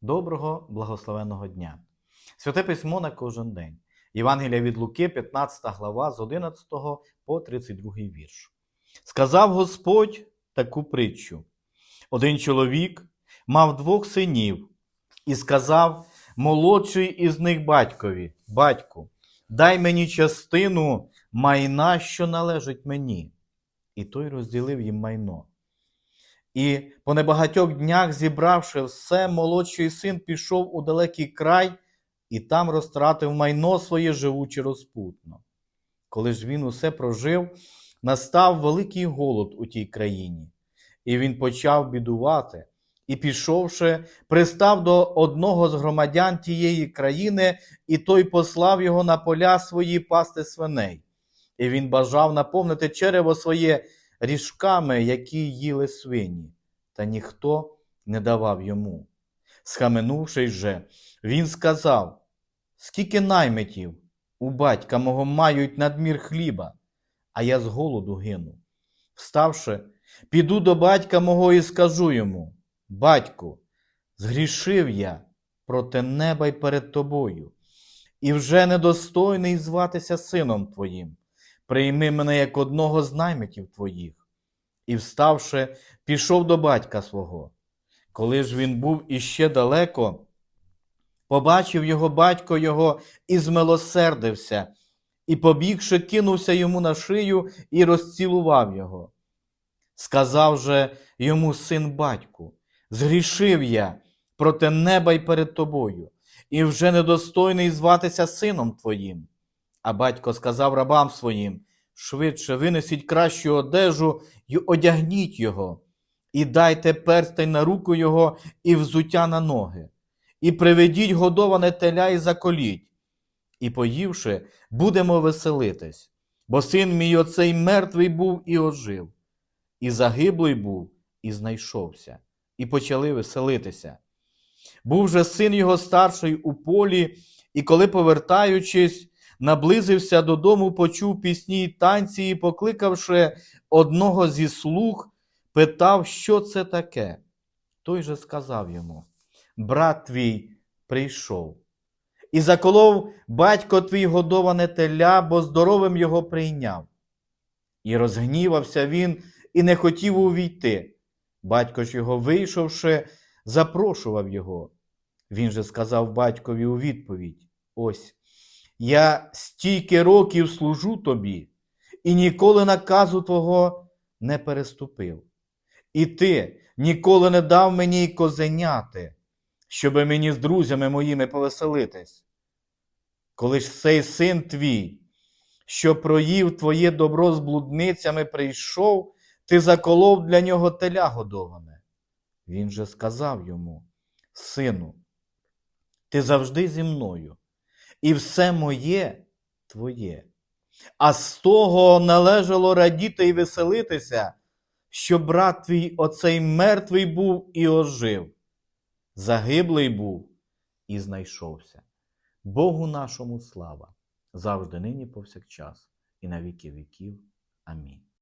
Доброго благословенного дня. Святе письмо на кожен день. Євангелія від Луки, 15 глава з 11 по 32 вірш. Сказав Господь таку притчу. Один чоловік мав двох синів і сказав молодший із них батькові: Батьку, дай мені частину майна, що належить мені. І той розділив їм майно. І по небагатьох днях, зібравши все, молодший син пішов у далекий край і там розтратив майно своє живучи розпутно. Коли ж він усе прожив, настав великий голод у тій країні, і він почав бідувати, і, пішовши, пристав до одного з громадян тієї країни, і той послав його на поля свої пасти свиней. І він бажав наповнити черево своє ріжками, які їли свині, та ніхто не давав йому. Схаменувшись же, він сказав: Скільки наймитів у батька мого мають надмір хліба, а я з голоду гину. Вставши, піду до батька мого і скажу йому: Батьку, згрішив я проти неба й перед тобою, і вже недостойний зватися сином твоїм. Прийми мене як одного з наймитів твоїх. І, вставши, пішов до батька свого. Коли ж він був іще далеко, побачив його батько його і змилосердився, і, побігши, кинувся йому на шию і розцілував його. Сказав же йому син батьку: Згрішив я проти неба й перед тобою, і вже недостойний зватися сином твоїм. А батько сказав рабам своїм: швидше винесіть кращу одежу й одягніть його, і дайте перстень на руку його і взуття на ноги, і приведіть годоване теля і заколіть. І, поївши, будемо веселитись, бо син мій оцей мертвий був і ожив, і загиблий був, і знайшовся, і почали веселитися. Був же син його старший у полі, і коли, повертаючись, наблизився додому, почув пісні й танці, і, покликавши одного зі слуг, питав, що це таке. Той же сказав йому: Брат твій прийшов. І заколов батько твій годоване теля, бо здоровим його прийняв. І розгнівався він і не хотів увійти. Батько ж його, вийшовши, запрошував його. Він же сказав батькові у відповідь: Ось, я стільки років служу тобі, і ніколи наказу твого не переступив. І ти ніколи не дав мені й козеняти, щоби мені з друзями моїми повеселитись. Коли ж цей син твій, що проїв твоє добро з блудницями, прийшов, ти заколов для нього теля годоване. Він же сказав йому: Сину, ти завжди зі мною, і все моє твоє. А з того належало радіти і веселитися, що брат твій оцей мертвий був і ожив, загиблий був і знайшовся. Богу нашому слава, завжди нині повсякчас, і на віки віків. Амінь.